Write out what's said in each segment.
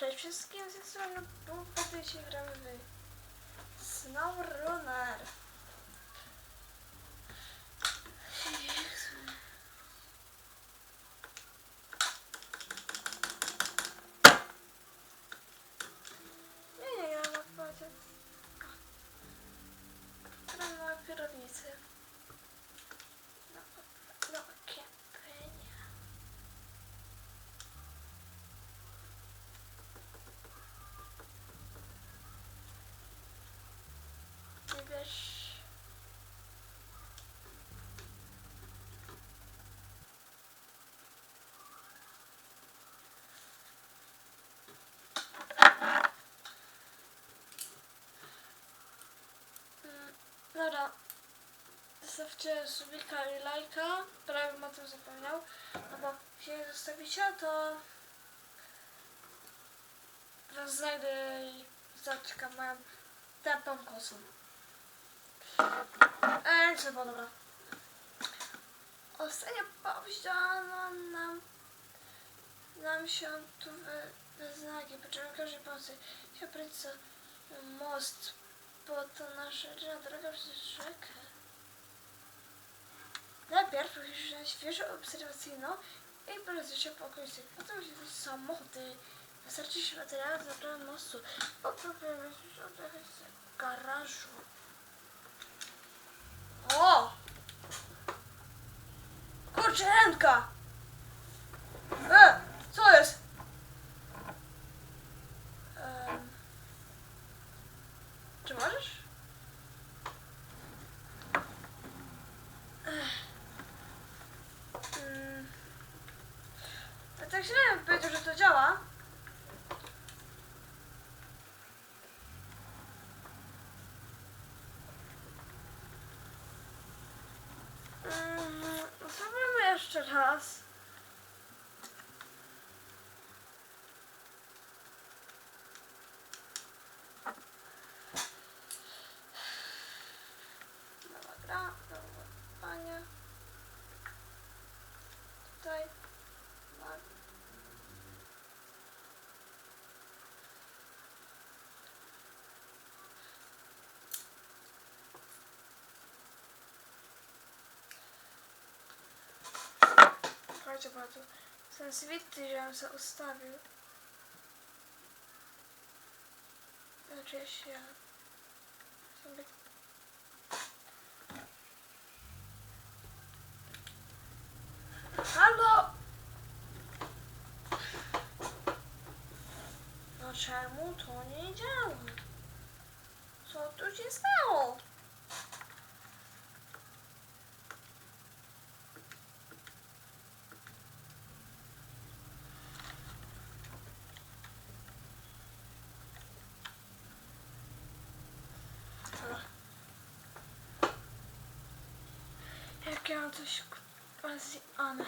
Cześć wszystkim, z tej strony Bóg, dzisiaj gramy w SnowRunner. Nie, nie, ja mam powiedzieć. Gramy na kierownicy. No, no, kampania. Wybierz... Mm, Dobra. Zostawcie subika i lajka. Prawie o tym zapomniał. No bo jeśli nie zostawicie, to was znajdę i zaczekam moją tępą kosą. Eee, trzeba, dobra. Ostatnio powiedziano nam, nam się tu we, we po czym każdej pomocy się co most, bo to nasza droga przez rzekę. Najpierw musisz wziąć wieżę obserwacyjną i porozejść się po okolicy. Potem musisz wziąć samochody. Wystarczy się materiały do naprawy mostu. Potem musisz odjechać z garażu. O! Kurczę, ręka! E, co jest? Em, czy możesz? Ech. Mm. A tak się nie wiem, powiedział, że to działa. Mm, Spróbujmy jeszcze raz. Nowa gra, nowe panie. Tutaj. ma- Słuchajcie bardzo. Ten zwity, żebym sobie ustawił. Znaczy ja się... Sobie... Halo! No czemu to nie działa? Co tu się stało? Mam coś quasi one.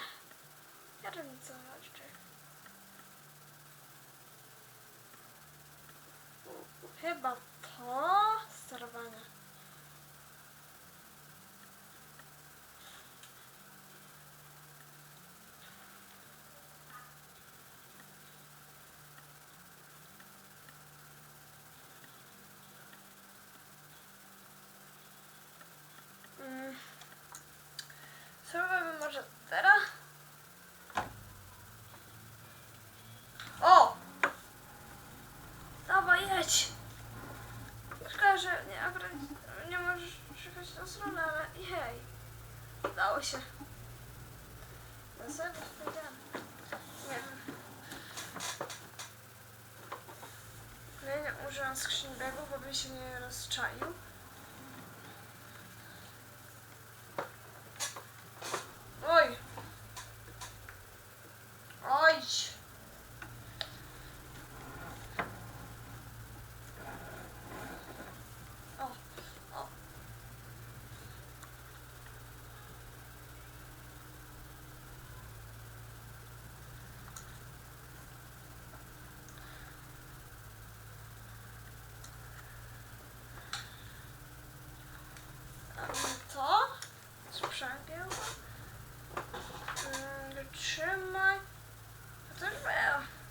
Ja wiem co jeszcze. Chyba to sterowanie. Mm. Spróbujmy może teraz. O! Dawaj, jedź! Szkoda, że nie, akurat nie możesz ale hej. Udało się. Na serio powiedziałem. Nie wiem. Nie użyłam skrzyni biegów, bo by się nie rozczaił. Oj! Oj! O, o. A To? Sprzęgieł? Mm, Wytrzymaj. A to już było.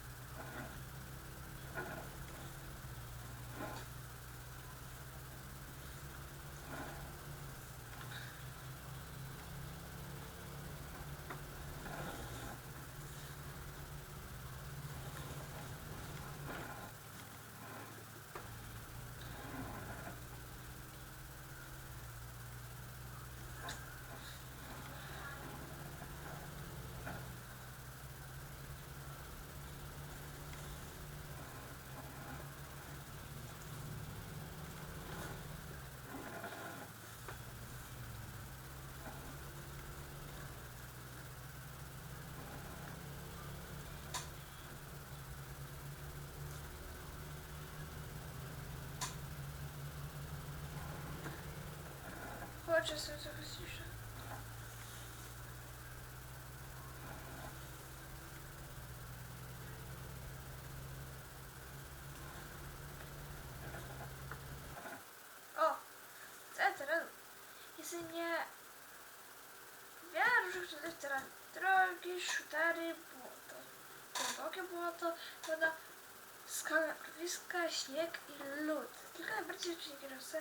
Chodź, jestem trochę ciszę. O! Co teraz? Jest nie wiele różnych rzeczy teraz. Drogi, szutery, błoto. Głębokie błoto, woda, skale, mrowiska, śnieg i lód. Kilka najbardziej kierowcy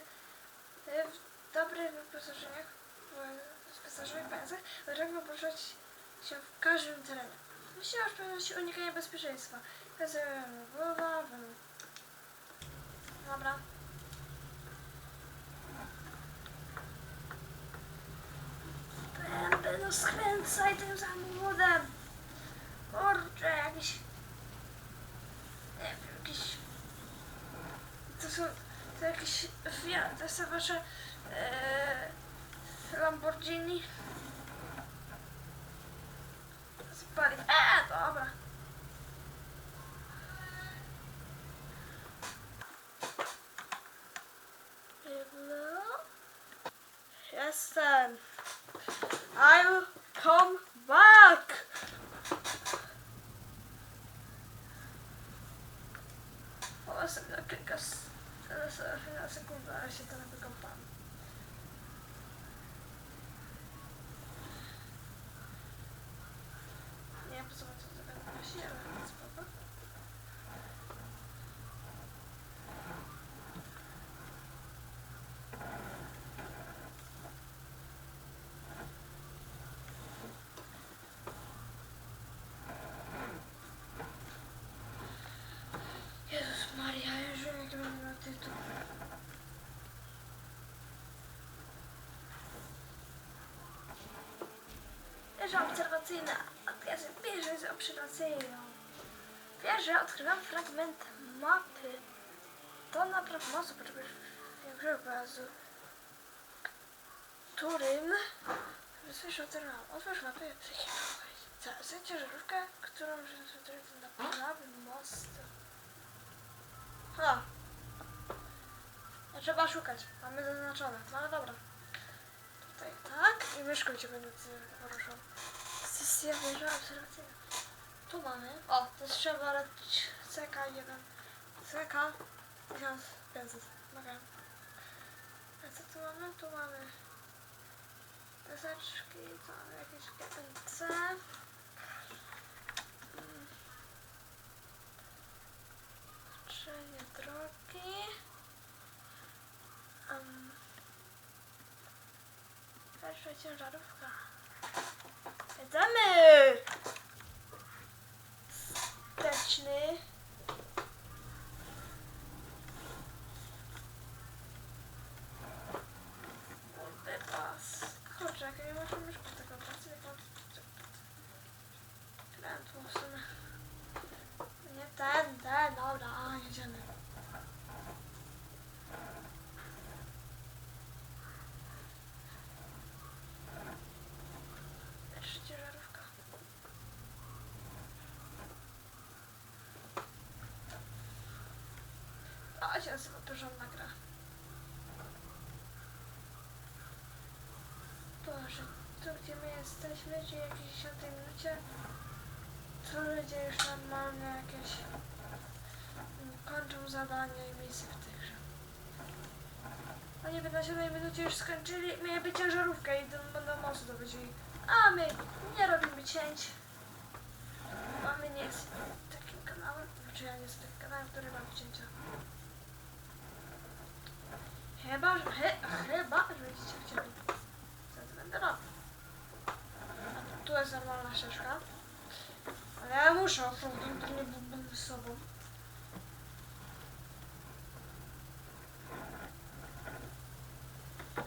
e, w dobrych wyposażeniach, wyposażonych pojazach potrafią poruszać się w każdym terenie. Musiała pewność unikania bezpieczeństwa. Wskazują głowa, Dobra. Będę no skręcaj tym samochodem. Kurczę, jakiś... Nie wiem, jakiś... To są... To jakieś... To są wasze... E, Lamborghini. Spali... Eee, dobra. Hello? Jestem. I'll come back. O, sobie na kilka s- teraz, na sekundę, ale się tam wykąpam. Nie wiem, po co to sobie nosi, ale spoko. Jezus Maria, już jaki będę miał tytuł. Wieża obserwacyjna. Odwiedzę wieżę z obserwacyjną. Wieżę odkrywam fragment mapy. To napraw mocy potrzebujesz większego wyrazu, którym wysłyszał terminal. Otwórz mapę i psychicznie. Zasadź ciężarówkę, którą na naprawy mostu. No, trzeba szukać. Mamy zaznaczone. No ale dobra. Tutaj tak. I myszką cię będę poruszał. Sesja wieża obserwacyjna. Tu mamy. O, to jest trzeba leć CK1. CK 1500. Mogę. A co tu mamy? Tu mamy deseczki, to mamy jakieś GNC. Mm. Uczenie drogi. Um, pierwsza ciężarówka. Jedziemy! Steczny. Wypas. Kurczę, jak ja nie muszę myszką tego pracy, jak mam... Grałem tu w sumie. Nie ten, ten, dobra, a jedziemy. Pierwsza ciężarówka. A się nazywa porządna gra. Boże, tu gdzie my jesteśmy, gdzie jakieś 10 minucie, to ludzie już normalnie jakieś mm, kończą zadania i misje w tej grze. Oni by na 7 minucie już skończyli, mieliby ciężarówkę i będą mocy dowiedzieli. A my nie robimy cięć. A my nie jest takim kanałem, znaczy ja nie jestem kanałem, który robi cięcia. Chyba, że, chy, chyba, że będę robił? A tu jest normalna ścieżka. Ale ja muszę to nie byłbym sobą.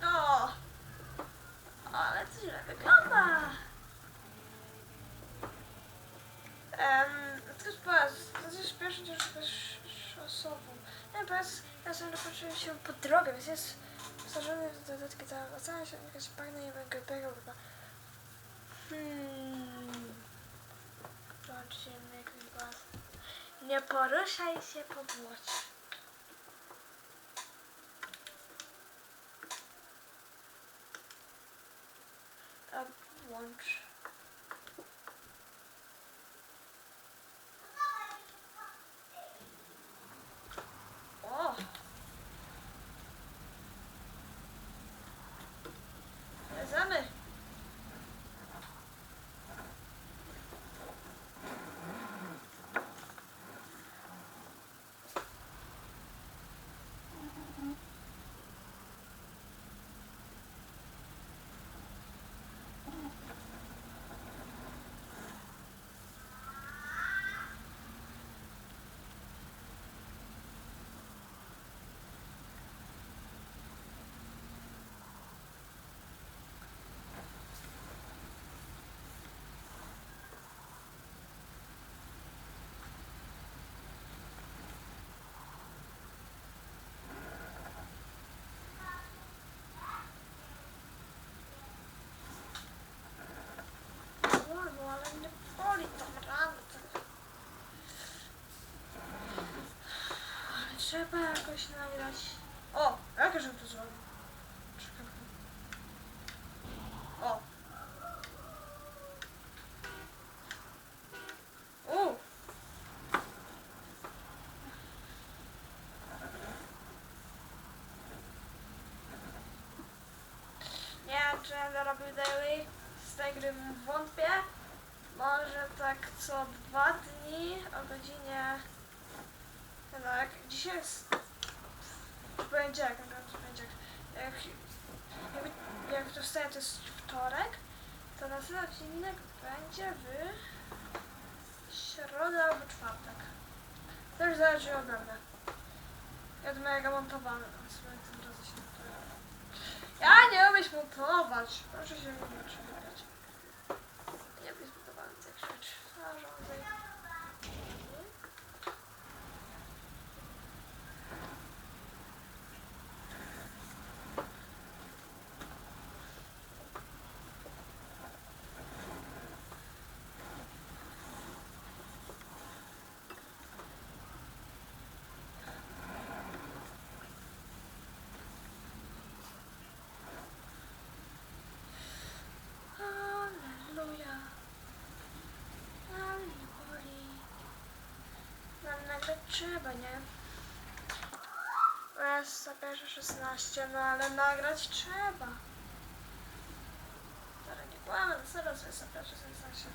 O! Ale to źle wygląda. Um, to jest pas, to jest pierwszy też osobą. Nie, pas, ja sobie dopatrzyłem się pod drogę, więc jest wsażony w dodatki ta ocena się jakaś bagna i BGP chyba. Hmm. Jakiś pas. Nie poruszaj się po błocie. włącz. O! Lecamy! Wolno, ale nie boli tam rany. tak. Ale trzeba jakoś nagrać. O, jak żebym to zrobił? Czekaj. O. U. Nie wiem, czy będę robił daily z tej gry wątpię. Może tak co dwa dni o godzinie. Tak, dzisiaj jest poniedziałek, naprawdę poniedziałek. Jak, jak, jak to wstaje, to jest wtorek, to następny odcinek będzie w środę albo czwartek. Już zależy ode mnie. Od mojego montowania. Montuję. Ja nie umiem montować. Proszę się nie Nagle trzeba, nie? Raz za pierwsze 16, no ale nagrać trzeba. Teraz nie kłamę, no zaraz jest za pierwsze 16.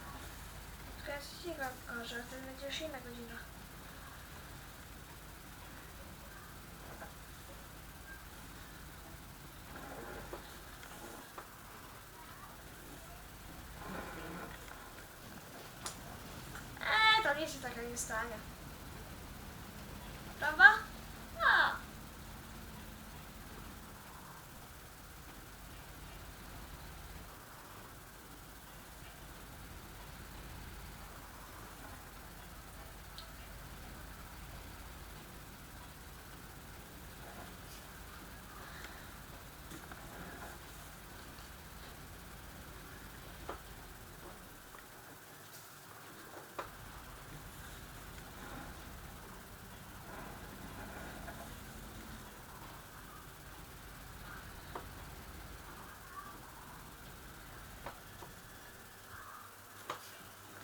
Tylko ja dziwiam, o, że wtedy będzie już inna godzina. Eee, to nic się takiego nie stanie. Prawda? A.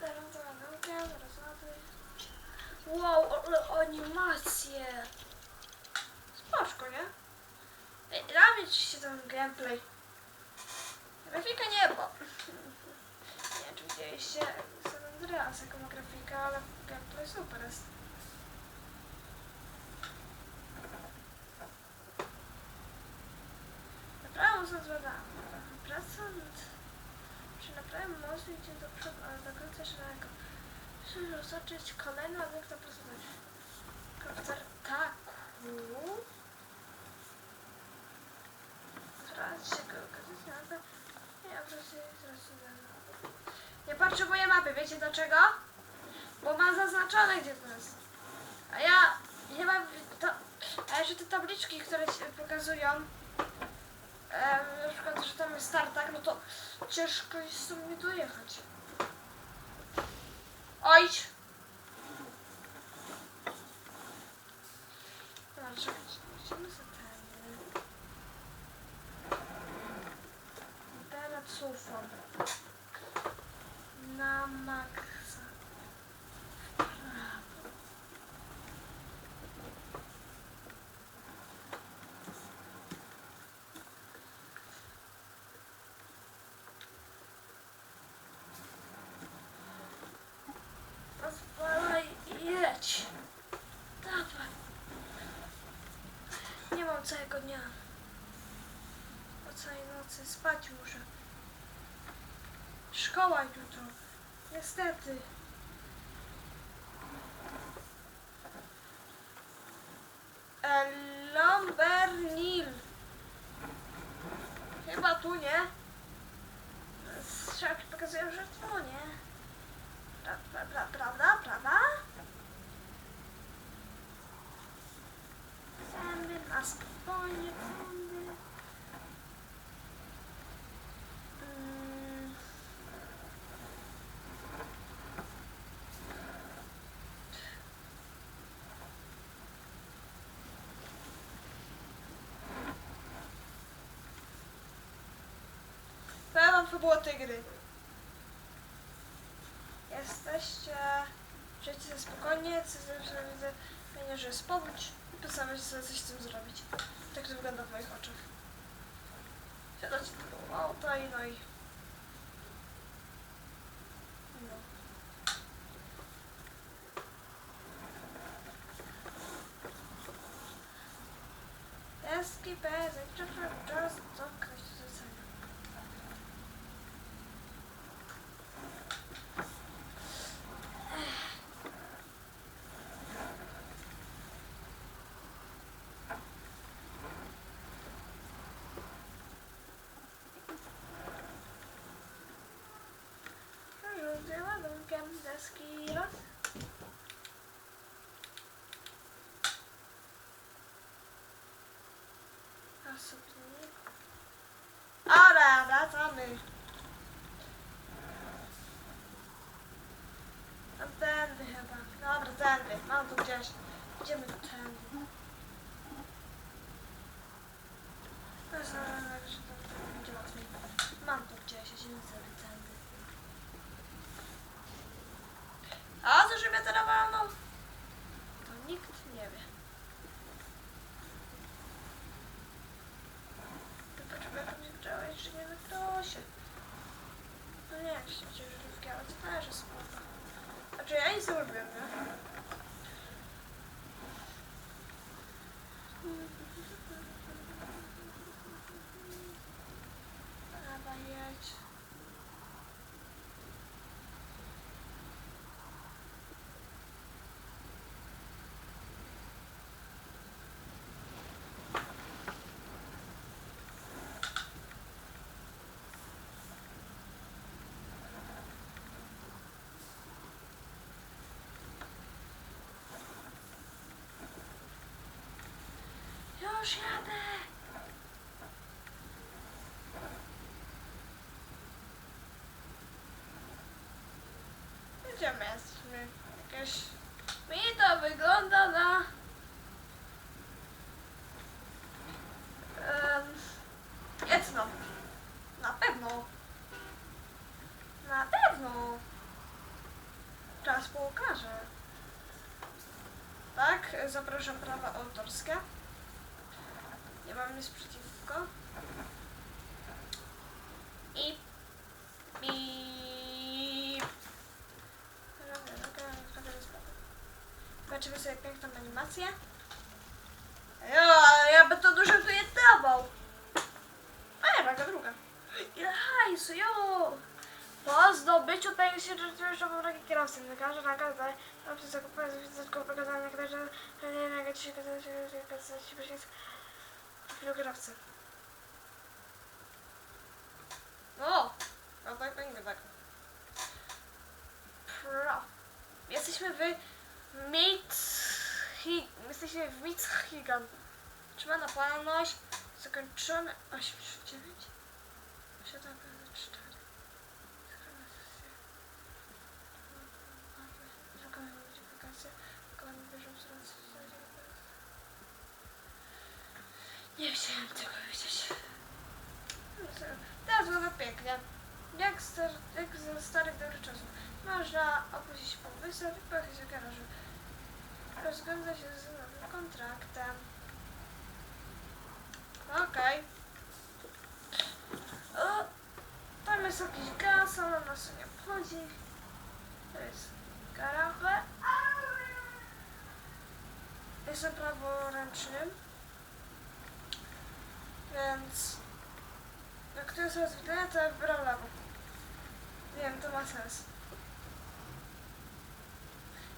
Teraz to naukę, zaraz ładuję. Wow, ale animacje! Spoczko, nie? Da mi się ten gameplay. Grafika niebo. Nie wiem, czy widzieliście San Andreas, jaką ma grafika, ale gameplay super jest. Naprawę zadane. Praca nad... Czy naprawiam most idzie do przodu, ale do końca szarego. Muszę rozpocząć kolejny obiekt na prezencie. Komputer taku. Zaraz się go okazać na to. Po prostu zaraz Nie potrzebuję mapy, wiecie dlaczego? Bo mam zaznaczone gdzie to jest. A ja nie mam to. A jeszcze te tabliczki, które pokazują. em, na przykład, że tam jest tartak, no to ciężko jest mnie dojechać. Oj! Teraz cufam. na maksa. W prawo. Pozwalaj, jedź. Dawaj. Nie mam całego dnia. O całej nocy spać muszę. Szkoła jutro. Niestety. Lombernil. Chyba tu, nie? Strzałki pokazują, że tu, nie? Pra, pra, pra, prawda? Prawda? Spokojnie, zęby. Mm. Powiem wam fabułę tej gry. Jesteście... Sobie spokojnie, co zawsze widzę, fajnie, że jest powódź postaramy się sobie coś z tym zrobić. Tak to wygląda w moich oczach. Siadacie do auta i no i... No. Deski bez, jak czas, co ktoś tu zostanie. Rzucę ładunkiem deski raz. A sobie Wracamy. Tam tędy chyba. Dobra, tędy. Mam tu gdzieś. Idziemy tędy. To jest na że to tak będzie łatwiej. Mam tu gdzieś, idziemy sobie tędy. A co, że mnie teraz walną? To nikt nie wie. To potrzebuję pewnie działać, że nie na prosie. No nie, jak się ciężarówki, ale to też jest spoko. Znaczy ja nic nie robiłem, nie? Dawaj, jedź. Już jadę. Gdzie my jesteśmy? Jakieś... Mi to wygląda na... Jedno. Na pewno. Na pewno. Czas pokaże. Tak, zapraszam prawa autorskie. Nie mam nic przeciwko. I... I... Zobaczymy sobie piękną animację. Ale ja by to dużo tu nie dawał. A nie, taka druga. Ile hajsu, jo! Po zdobyciu tej się rzeczywiście taki kierowcy. Lekarze nakaz daje, a przez zakupę dodatkowo pokazane, jak że nie nagać się kazać się przycisk kierowcy. O! No tak, tak, tak. Pro. Jesteśmy w Mitchi... Jesteśmy w Michigan. Trzeba na płynność zakończone 89 7 4 Nie chciałem tego wiedzieć. Teraz wygląda pięknie. Jak, star, jak za starych dobrych czasów. Można opuścić półwysep i pojechać do garażu. Rozgląda się z nowym kontraktem. Okej. O, Tam jest jakiś gaz, ale nas obchodzi. To jest garaże. Jestem praworęcznym. Więc jak to jest rozwidlenie, to ja wybieram lewo. Wiem, to ma sens.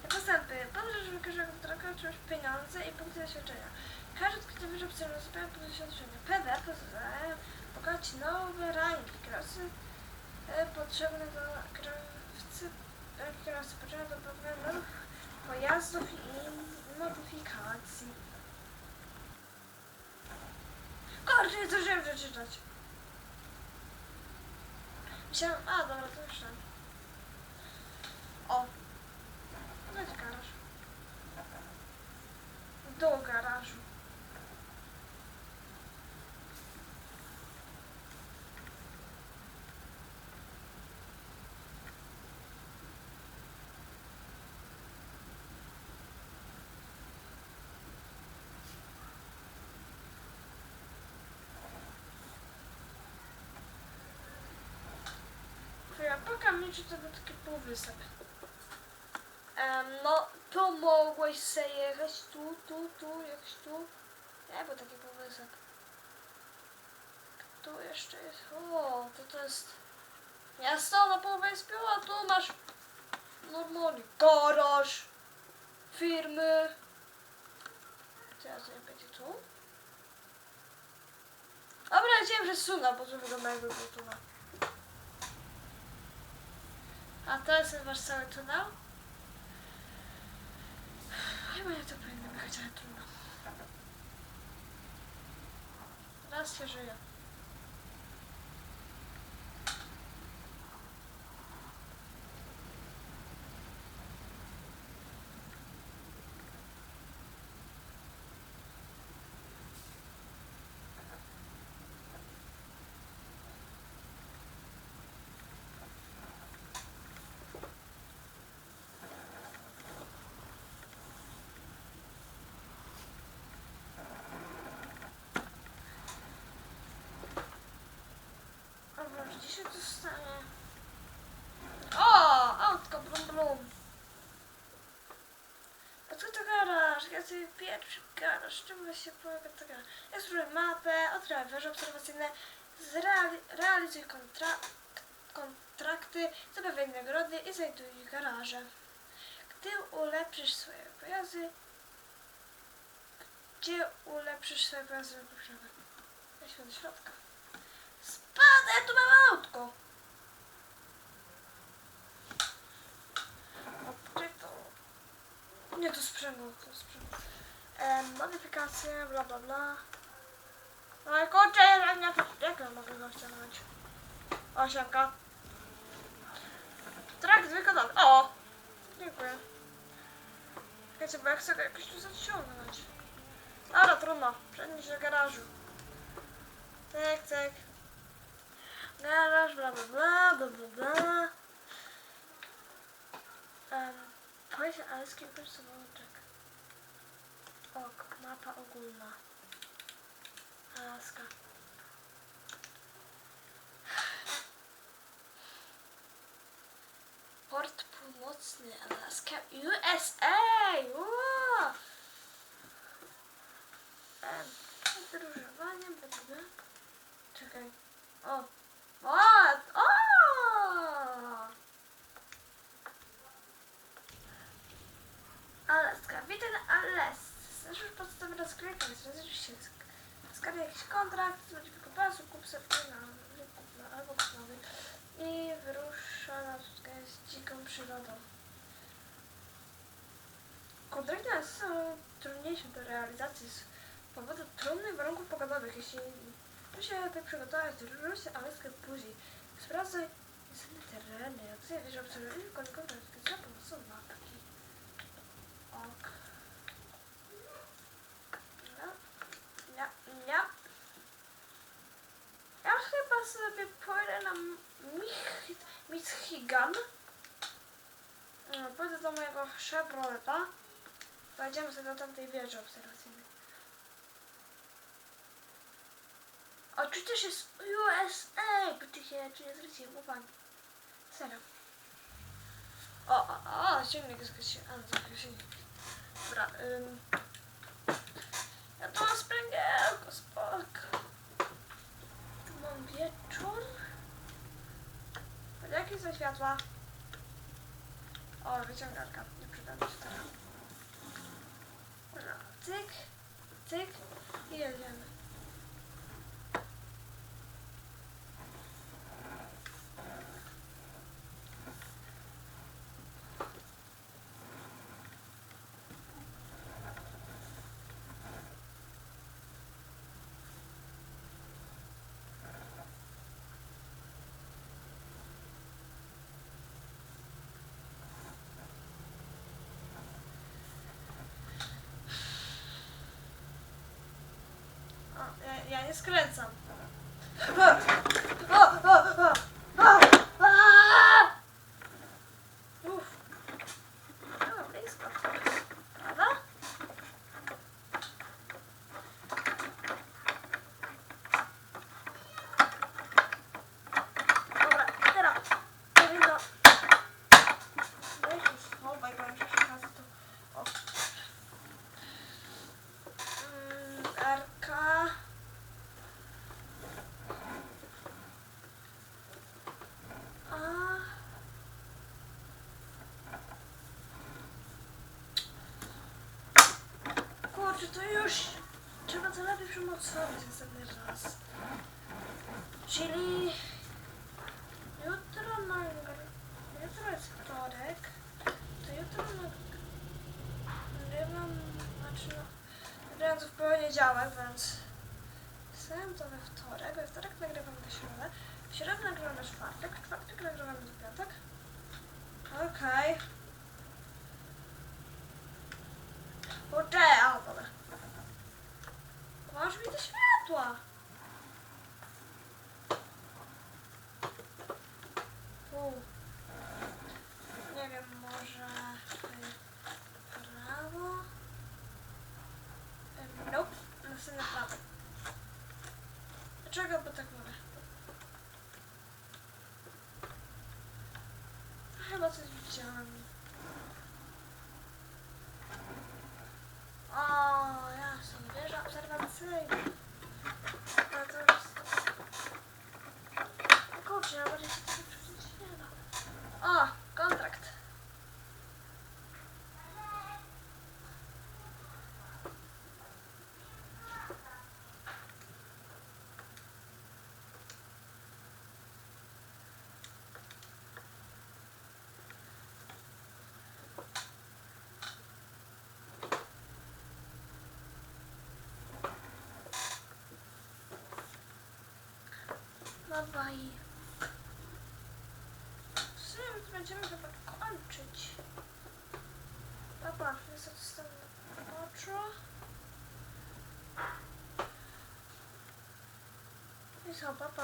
Postępy. Podróż wykaże drogę, otrzymać pieniądze i punkty doświadczenia. Każdy odkryty wyżej obserwuje zupełnie punkty doświadczenia. PD pozwalają pokonać nowe rangi. E, potrzebne do kierowcy, e, kierowcy potrzebne do pewnego pojazdów i modyfikacji. Kurczę, nie zdążyłem przeczytać. Myślałem, a dobra, to już tam. O. Dać garaż. Do garażu. Chwila, pokaż mi, czy to był taki półwysep. Em, no, tu mogłeś se jechać, tu, tu, tu, jakoś tu. Nie, był taki półwysep. Tu jeszcze jest, o, to to jest miasto na półwyspiu, a tu masz normalnie garaż, firmy. Teraz nie będzie tu. Dobra, chciałem przesunąć, bo to wygląda jakby był tunel. A to jest wasz cały tunel? Chyba nie to powinno jechać, ale trudno. Raz się żyje. Dobra, gdzie się to stanie? O! Autko, blum blum. Co to garaż? Ja sobie pierwszy garaż. Czym się polega to garaż? Eksploruj mapę, otwieraj wieże obserwacyjne, zreali kontrakty, zabawiaj nagrody i znajduj garaże. Gdy ulepszysz swoje pojazdy, gdzie ulepszysz swoje pojazdy? Weźmy do środka. Spadaj, tu mam autko. Nie, to sprzęgło, to sprzęgło. E, modyfikacje, bla bla bla. No i kurczę, ja nie jak ja mogę go ściągnąć? Osiemka. Trakt wykonany. O! Dziękuję. Czekajcie, bo ja chcę go jakoś tu zaciągnąć. Dobra, trudno. Przenieść do garażu. Cyk, cyk. Garaż, bla bla bla, bla bla bla. Um, Powiedz Aleski personolczek. Ok, mapa ogólna. Alaska. Port Północny, Alaska, USA! Wow! Um, podróżowanie, bla bla bla. Czekaj. O! O! O! Alaska. Witaj na Alasce. Znasz już podstawy rozgrywki, więc rozliczysz się. Skaraj jakiś kontrakt, zmodyfikuj pasu, kup sobie na kup na- albo kup nowy. I wyrusza na spotkanie z dziką przyrodą. Kontrakty są trudniejsze do realizacji z powodu trudnych warunków pogodowych. Jeśli Muszę by przygotować Rusy, Alaskę później. Sprawdzaj inne tereny. Oceniaj wieżę obserwuj koników za pomocą mapki. Ok. No. Ja, ja. Ja chyba sobie pójdę na Mich plan. No, Pójdę Chevroleta. Pojedziemy sobie do tamtej wieży obserwacyjnej. O, czy też jest USA? Się czy nie zwróciłem uwagi. Serio. O, o, o, silnik zgasił. A, no tak, silnik. Dobra, ym. Ja tu mam spręgiełko, spoko. Tu mam wieczór. Jakie są światła? O, wyciągarka. Teraz. No, cyk, cyk i jedziemy. O, ja, ja nie skręcam. O, o, o, o, a! Uff. No, blisko. Prawda? Dobra, teraz powinno... Weź się schowaj, bo już się raz tu... O. Mm, Arka... A... Kurczę, to już przymocować następny raz. Czyli jutro nagry... Jutro jest wtorek. To jutro nagrywam... Znaczy no... Nagrywam to w poniedziałek, więc... Wstałem to we wtorek. We wtorek nagrywam na środę. W środę nagrywam na czwartek. W czwartek nagrywam na piątek. Okej. Kurczę, a dobra. Masz mi te światła. U. Nie wiem, może tutaj prawo. Em, Nope, następne prawo. Dlaczego bo tak mówię? Chyba coś widziałam. O, jasno, wieża obserwacyjna. Ale to już... Kurczę, ja bardziej się tego przeczytać nie da. O, kontrakt. Dawaj. To będziemy chyba kończyć. Dobra, jest odstępne oczu. I co, papa.